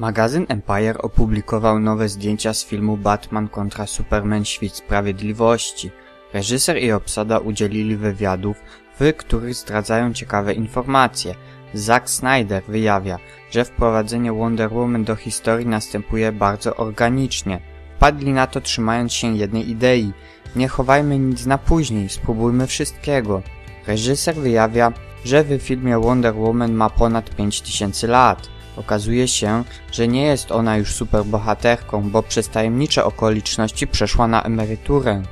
Magazyn Empire opublikował nowe zdjęcia z filmu Batman kontra Superman Świt Sprawiedliwości. Reżyser i obsada udzielili wywiadów, w których zdradzają ciekawe informacje. Zack Snyder wyjawia, że wprowadzenie Wonder Woman do historii następuje bardzo organicznie. Wpadli na to trzymając się jednej idei. Nie chowajmy nic na później, spróbujmy wszystkiego. Reżyser wyjawia, że w filmie Wonder Woman ma ponad 5000 lat. Okazuje się, że nie jest ona już superbohaterką, bo przez tajemnicze okoliczności przeszła na emeryturę.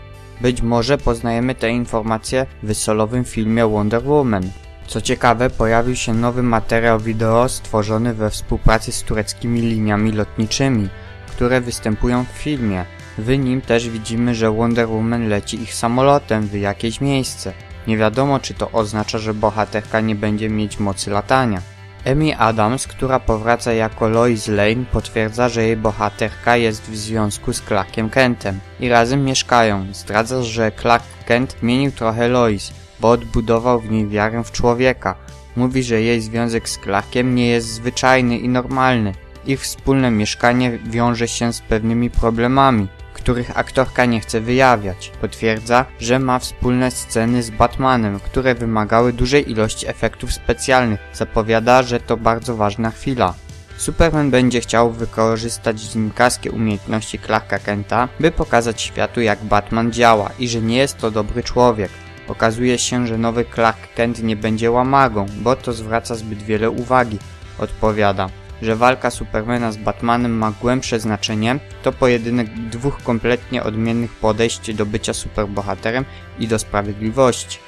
Być może poznajemy te informacje w solowym filmie Wonder Woman. Co ciekawe, pojawił się nowy materiał wideo stworzony we współpracy z tureckimi liniami lotniczymi, które występują w filmie. W nim też widzimy, że Wonder Woman leci ich samolotem w jakieś miejsce. Nie wiadomo, czy to oznacza, że bohaterka nie będzie mieć mocy latania. Amy Adams, która powraca jako Lois Lane, potwierdza, że jej bohaterka jest w związku z Clarkiem Kentem i razem mieszkają. Zdradza, że Clark Kent zmienił trochę Lois, bo odbudował w niej wiarę w człowieka. Mówi, że jej związek z Clarkiem nie jest zwyczajny i normalny. Ich wspólne mieszkanie wiąże się z pewnymi problemami, których aktorka nie chce wyjawiać. Potwierdza, że ma wspólne sceny z Batmanem, które wymagały dużej ilości efektów specjalnych. Zapowiada, że to bardzo ważna chwila. Superman będzie chciał wykorzystać dziennikarskie umiejętności Clarka Kenta, by pokazać światu jak Batman działa i że nie jest to dobry człowiek. Okazuje się, że nowy Clark Kent nie będzie łamagą, bo to zwraca zbyt wiele uwagi. Odpowiada że walka Supermana z Batmanem ma głębsze znaczenie, to pojedynek dwóch kompletnie odmiennych podejść do bycia superbohaterem i do sprawiedliwości.